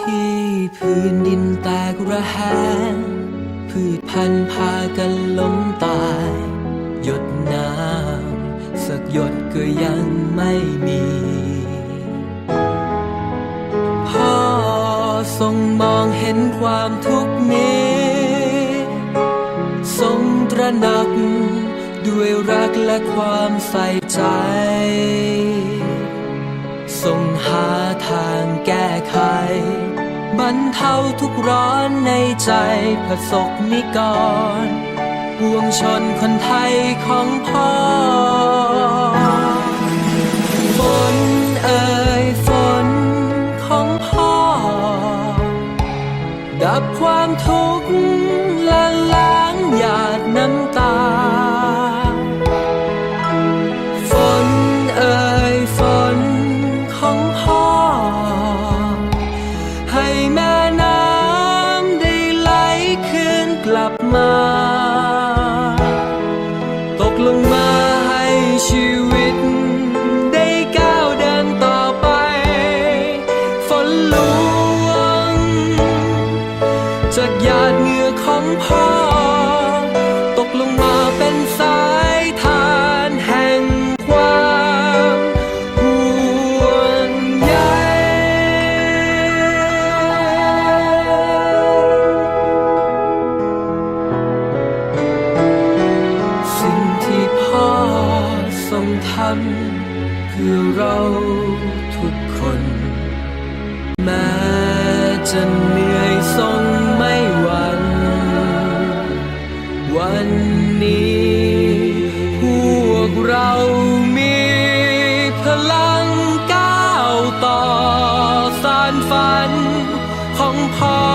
ที่พื้นดินแตกระแหงพืชพันธุ์พากันล้มตาย หยดน้ำสักหยดก็ยังไม่มี พ่อทรงมองเห็นความทุกข์นี้ ทรงตระหนักด้วยรักและความใส่ใจ เท่าทุกร้อนในใจผสกนิกรปวงชนคนไทยของพ่อฝนเอ่ยฝนของพ่อ ดับความทุกข์ ลับมา ตกลงมาให้ชีวิต ได้ก้าวเดินต่อไป ฝนหลวงจากหยาดเหงื่อของพ่อ ทำเพื่อเราทุกคน แม้จะเหนื่อยทรงไม่หวั่นวันนี้พวกเรามีพลังก้าวต่อสานฝันของพ่อ